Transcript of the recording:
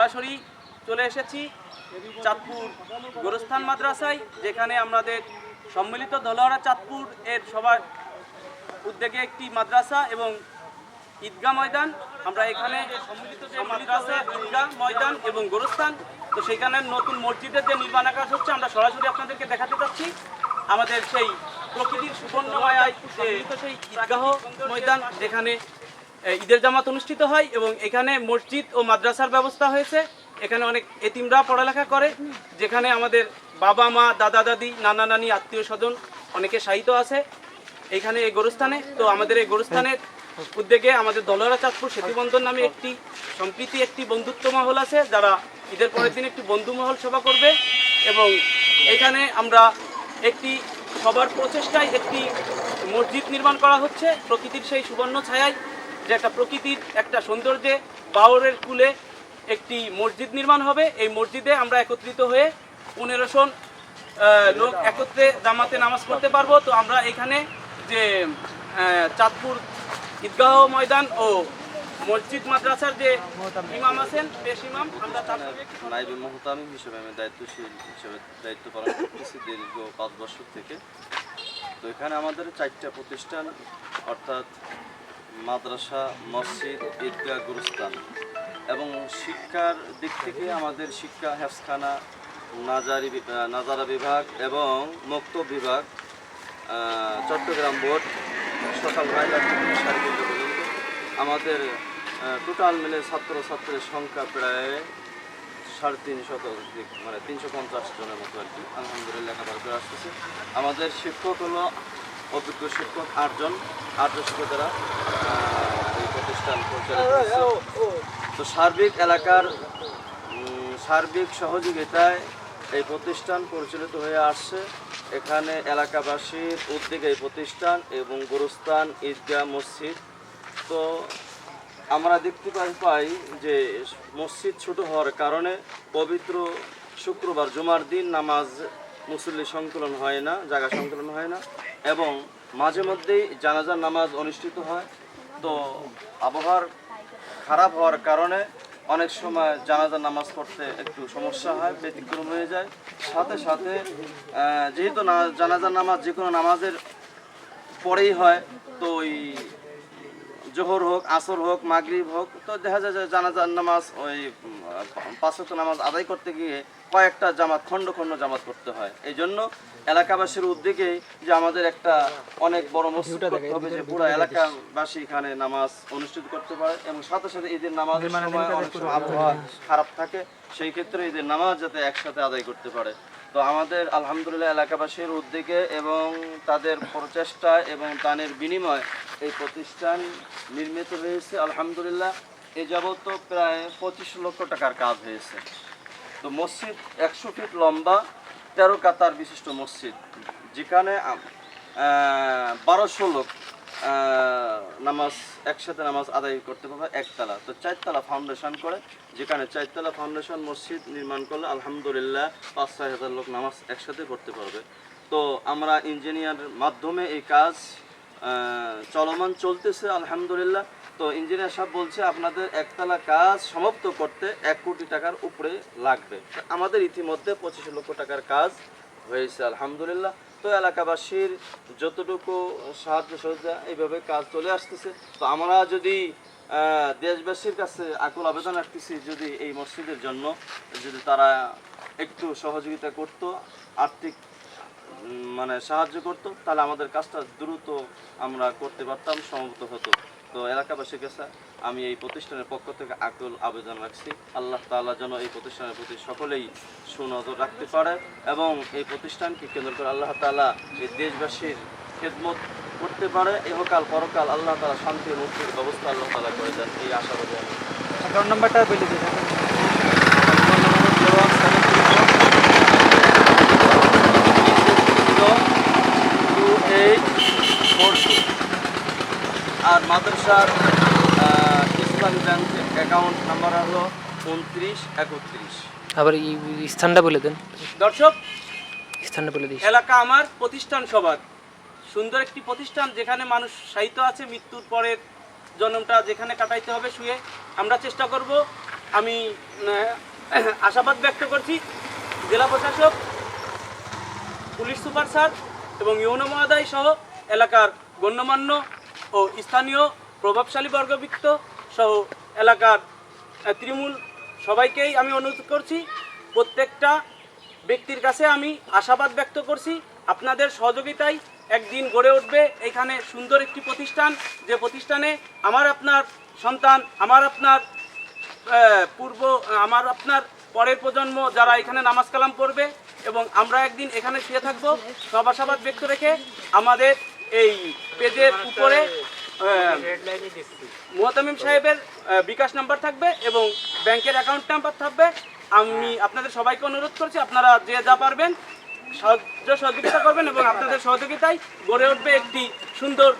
সরাসরি চলে এসেছি চাঁদপুর গোরস্থান মাদ্রাসায়, যেখানে আমাদের সম্মিলিত দলহরা চাঁদপুর এর সবার উদ্যোগে একটি মাদ্রাসা এবং ঈদগাহ ময়দান। আমরা এখানে সম্মিলিত যে মাদ্রাসা, ঈদগাহ ময়দান এবং গোরস্থান, তো সেখানে নতুন মসজিদের যে নির্মাণ কাজ হচ্ছে, আমরা সরাসরি আপনাদেরকে দেখাতে চাচ্ছি। আমাদের সেই প্রকৃতির সুবর্ণময়ায় যে সেই ঈদগাহ ময়দান যেখানে ঈদের জামাত অনুষ্ঠিত হয় এবং এখানে মসজিদ ও মাদ্রাসার ব্যবস্থা হয়েছে। এখানে অনেক এতিমরা পড়ালেখা করে, যেখানে আমাদের বাবা, মা, দাদা, দাদি, নানা, নানি, আত্মীয় স্বজন অনেকে সাহিত্য আছে এখানে এই গোরস্থানে। তো আমাদের এই গোরস্থানের উদ্যোগে আমাদের দলহরা চাঁদপুর সেতুবন্ধন নামে একটি সম্প্রীতি, একটি বন্ধুত্ব মহল আছে, যারা ঈদের পরের দিন একটি বন্ধু মহল সভা করবে এবং এখানে আমরা একটি সবার প্রচেষ্টায় একটি মসজিদ নির্মাণ করা হচ্ছে। প্রকৃতির সেই সুবর্ণ ছায়ায় যে একটা প্রকৃতির একটা সৌন্দর্যে বাউরের কুলে একটি মসজিদ নির্মাণ হবে। এই মসজিদে আমরা একত্রিত হয়ে পনেরো জন লোক একত্রে জামাতে নামাজ পড়তে পারব। তো আমরা এখানে যে চাঁদপুর ঈদগাহ ময়দান ও মসজিদ মাদ্রাসার যে ইমাম আছেন, বেশ ইমাম, আমরা নাইবে মোহতামিম হিসেবে আমি দায়িত্বশীল হিসেবে দায়িত্ব পালন করতেছি দীর্ঘ পাঁচ বছর থেকে। তো এখানে আমাদের চারটা প্রতিষ্ঠান, অর্থাৎ মাদ্রাসা, মসজিদ, ঈদগাহ, গুরুস্থান। এবং শিক্ষার দিক থেকে আমাদের শিক্ষা হেফসখানা নাজারি নাজারা বিভাগ এবং মুক্ত বিভাগ চট্টগ্রাম বোর্ড, সকাল থেকে সারিকেন্দ্র পর্যন্ত। আমাদের টোটাল মিলে ছাত্র ছাত্রীর সংখ্যা প্রায় সাড়ে তিনশত মানে তিনশো পঞ্চাশ জনের মতো আর কি। আলহামদুলিল্লাহ লেখাপড়া করে আসতেছে। আমাদের শিক্ষক হলো অভিজ্ঞ শিক্ষক আটজন আটজন শিক্ষক দ্বারা এই প্রতিষ্ঠান পরিচালিত তো সার্বিক এলাকার সার্বিক সহযোগিতায় এই প্রতিষ্ঠান পরিচালিত হয়ে আসছে। এখানে এলাকাবাসীর উদ্যোগে এই প্রতিষ্ঠান এবং গুরুস্থান ঈদগাহ মসজিদ। তো আমরা দেখতে পাই পাই যে মসজিদ ছোট হওয়ার কারণে পবিত্র শুক্রবার জুমার দিন নামাজ মুসল্লি সংকলন হয় না, জায়গা সংকলন হয় না এবং মাঝে মধ্যেই জানাজার নামাজ অনুষ্ঠিত হয়। তো আবহাওয়ার খারাপ হওয়ার কারণে অনেক সময় জানাজার নামাজ পড়তে একটু সমস্যা হয়, ব্যতিক্রম হয়ে যায়। সাথে সাথে যেহেতু না, জানাজার নামাজ যে কোনো নামাজের পরেই হয়, তো ওই জোহর হোক আসর হোক মাগরিব হোক তো দেখা যায় যে জানাজার নামাজ ওই পাঁচশত নামাজ আদায় করতে গিয়ে কয়েকটা জামাত খণ্ড খণ্ড জামাত করতে হয়। এই জন্য এলাকাবাসীর উদ্যোগে যে আমাদের একটা অনেক বড় মসজিদ করতে হবে যে পুরো এলাকাবাসী এখানে নামাজ অনুষ্ঠিত করতে পারে এবং সাথে সাথে ঈদের নামাজের সময় অনেক সময় আবহাওয়া খারাপ থাকে সেই ক্ষেত্রে ঈদের নামাজ যাতে একসাথে আদায় করতে পারে। তো আমাদের আলহামদুলিল্লাহ এলাকাবাসীর উদ্যোগে এবং তাদের প্রচেষ্টা এবং দানের বিনিময় এই প্রতিষ্ঠান নির্মিত হয়েছে। আলহামদুলিল্লাহ, এ যাবত প্রায় পঁচিশ লক্ষ টাকার কাজ হয়েছে। তো মসজিদ একশো ফিট লম্বা, তেরো কাতার বিশিষ্ট মসজিদ, যেখানে বারোশো লোক নামাজ, একসাথে নামাজ আদায় করতে পারবে একতলা। তো চারতলা ফাউন্ডেশন করে, যেখানে চারতলা ফাউন্ডেশন মসজিদ নির্মাণ করলে আলহামদুলিল্লাহ পাঁচ ছয় হাজার লোক নামাজ একসাথে পড়তে পারবে। তো আমরা ইঞ্জিনিয়ার মাধ্যমে এই কাজ চলমান চলতেছে, আলহামদুলিল্লাহ। তো ইঞ্জিনিয়ার সাহেব বলছে, আপনাদের একতলা কাজ সমাপ্ত করতে এক কোটি টাকার উপরে লাগবে। আমাদের ইতিমধ্যে পঁচিশ লক্ষ টাকার কাজ হয়েছে, আলহামদুলিল্লাহ। তো এলাকাবাসীর যতটুকু সাহায্য সহযোগিতা, এইভাবে কাজ চলে আসতেছে। তো আমরা যদি দেশবাসীর কাছে আকুল আবেদন রাখতেছি যদি এই মসজিদের জন্য, যদি তারা একটু সহযোগিতা করতো, আর্থিক মানে সাহায্য করতো, তাহলে আমাদের কাজটা দ্রুত আমরা করতে পারতাম সমবেত হতো। তো এলাকাবাসীর কাছে আমি এই প্রতিষ্ঠানের পক্ষ থেকে আকুল আবেদন রাখছি। আল্লাহ তাআলা যেন এই প্রতিষ্ঠানের প্রতি সকলেই সুনজর রাখতে পারে এবং এই প্রতিষ্ঠানকে কেন্দ্র করে আল্লাহ তাআলা এই দেশবাসীর খেদমত করতে পারে। ইহকাল পরকাল আল্লাহ তালা শান্তি মুক্তির ব্যবস্থা আল্লাহ তালা করে দেন। এই আশাবাদী আমি। অ্যাকাউন্ট নাম্বারটা বলে দিন আর মাদ্রাসার ইসলামী ব্যাংক অ্যাকাউন্ট নাম্বার হলো উনত্রিশ একত্রিশ। আবার এই স্থানটা বলে দেন। দর্শক স্থানটা বলে দিস এলাকা আমার প্রতিষ্ঠান সবার। সুন্দর একটি প্রতিষ্ঠান যেখানে মানুষ সাহিত্য আছে মৃত্যুর পরের জন্মটা যেখানে কাটাইতে হবে শুয়ে। আমরা চেষ্টা করব। আমি আশাবাদ ব্যক্ত করছি। জেলা প্রশাসক পুলিশ সুপার স্যার এবং ইউনো মহোদয় সহ এলাকার গণ্যমান্য ও স্থানীয় প্রভাবশালী বর্গবৃত্ত সহ এলাকার তৃণমূল সবাইকেই আমি অনুরোধ করছি, প্রত্যেকটা ব্যক্তির কাছে আমি আশাবাদ ব্যক্ত করছি, আপনাদের সহযোগিতায় একদিন গড়ে উঠবে এখানে সুন্দর একটি প্রতিষ্ঠান, যে প্রতিষ্ঠানে আমার আপনার সন্তান, আমার আপনার পূর্ব, আমার আপনার পরের প্রজন্ম যারা এখানে নামাজ কালাম করবে এবং আমরা একদিন এখানে শুয়ে থাকব, সব আশাবাদ ব্যক্ত রেখে আমাদের এই পেজের উপরে মোহতামিম সাহেবের বিকাশ নাম্বার থাকবে এবং ব্যাংকের অ্যাকাউন্ট নাম্বার থাকবে। আমি আপনাদের সবাইকে অনুরোধ করছি, আপনারা যে যা পারবেন সহযোগিতা করবেন এবং আপনাদের সহযোগিতায় গড়ে উঠবে একটি সুন্দর